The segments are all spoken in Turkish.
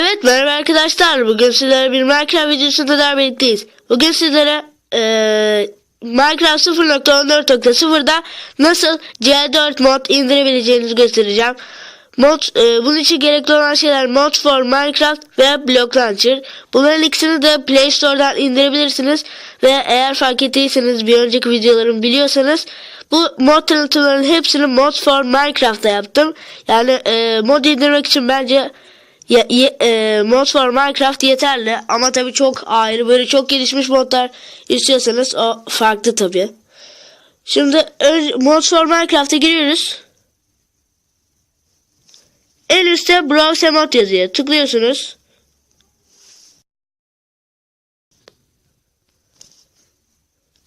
Evet merhaba arkadaşlar. Bugün sizlere bir Minecraft videosunda daha birlikteyiz. Bugün sizlere eee Minecraft 0.14.0'da nasıl C4 mod indirebileceğinizi göstereceğim. Mod, eee, bunun için gerekli olan şeyler Mod for Minecraft ve Block Launcher. Bunların ikisini de Play Store'dan indirebilirsiniz. Ve eğer fark ettiyseniz bir önceki videolarımı biliyorsanız bu mod tanıtımlarının hepsini Mod for Minecraft'ta yaptım. Yani eee, mod indirmek için bence ya, ye- e, mod for Minecraft yeterli ama tabii çok ayrı böyle çok gelişmiş modlar istiyorsanız o farklı tabii. Şimdi mod for Minecraft'a giriyoruz. En üstte browse mod yazıyor. Tıklıyorsunuz.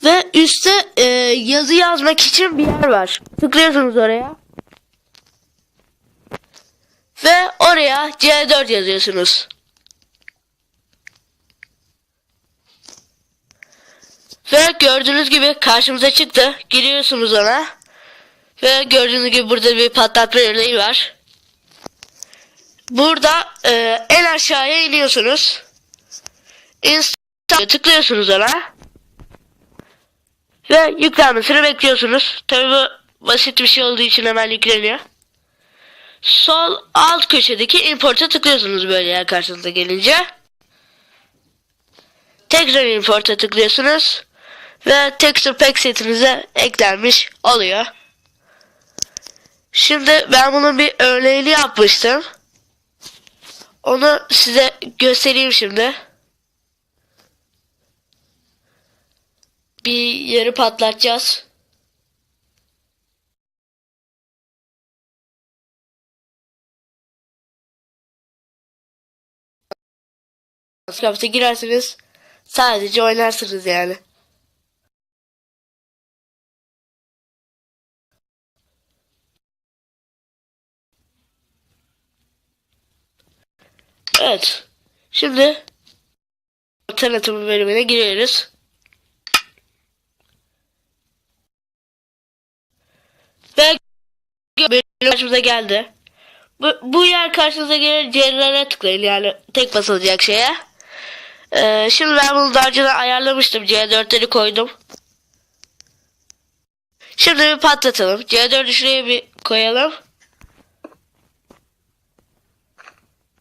Ve üstte e, yazı yazmak için bir yer var. Tıklıyorsunuz oraya. Ve oraya C4 yazıyorsunuz. Ve gördüğünüz gibi karşımıza çıktı. Giriyorsunuz ona. Ve gördüğünüz gibi burada bir patlatma örneği var. Burada e, en aşağıya iniyorsunuz. Install'a tıklıyorsunuz ona. Ve yüklenmesini bekliyorsunuz. Tabi bu basit bir şey olduğu için hemen yükleniyor sol alt köşedeki import'a tıklıyorsunuz böyle yer karşınıza gelince. Tekrar import'a tıklıyorsunuz ve texture pack setinize eklenmiş oluyor. Şimdi ben bunun bir örneğini yapmıştım. Onu size göstereyim şimdi. Bir yeri patlatacağız. Minecraft'a girerseniz sadece oynarsınız yani. Evet. Şimdi tanıtım bölümüne giriyoruz. Ve bölüm karşımıza geldi. Bu, bu yer karşınıza gelir C'lere tıklayın yani tek basılacak şeye. Ee, şimdi ben bunu daha önceden ayarlamıştım. C4'leri koydum. Şimdi bir patlatalım. C4'ü şuraya bir koyalım.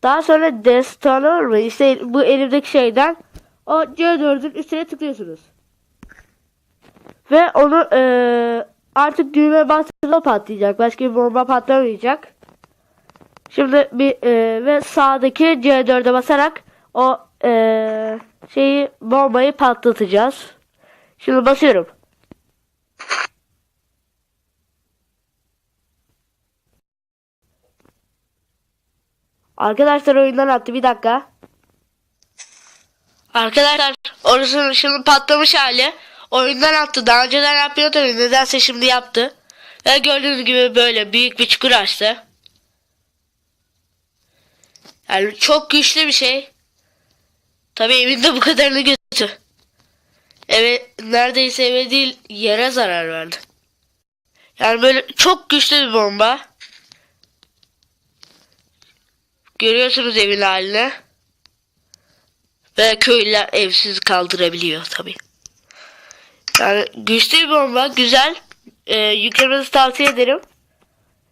Daha sonra desktop mı? İşte bu elimdeki şeyden o C4'ün üstüne tıklıyorsunuz. Ve onu eee, artık düğme bastığında patlayacak. Başka bir bomba patlamayacak. Şimdi bir eee, ve sağdaki C4'e basarak o eee, şeyi bombayı patlatacağız. Şimdi basıyorum. Arkadaşlar oyundan attı bir dakika. Arkadaşlar orasının şimdi patlamış hali. Oyundan attı. Daha önceden yapmıyordu. Nedense şimdi yaptı. Ve gördüğünüz gibi böyle büyük bir çukur açtı. Yani çok güçlü bir şey. Tabii evinde bu kadarını götü. Eve neredeyse eve değil yere zarar verdi. Yani böyle çok güçlü bir bomba. Görüyorsunuz evin halini. Ve köylüler evsiz kaldırabiliyor tabii. Yani güçlü bir bomba, güzel. Ee, yüklemenizi tavsiye ederim.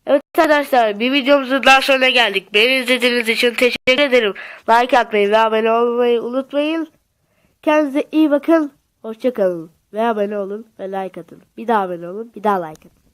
Evet arkadaşlar bir videomuzun daha sonuna geldik. Beni izlediğiniz için teşekkür ederim. Like atmayı ve abone olmayı unutmayın. Kendinize iyi bakın. Hoşçakalın. Ve abone olun ve like atın. Bir daha abone olun. Bir daha like atın.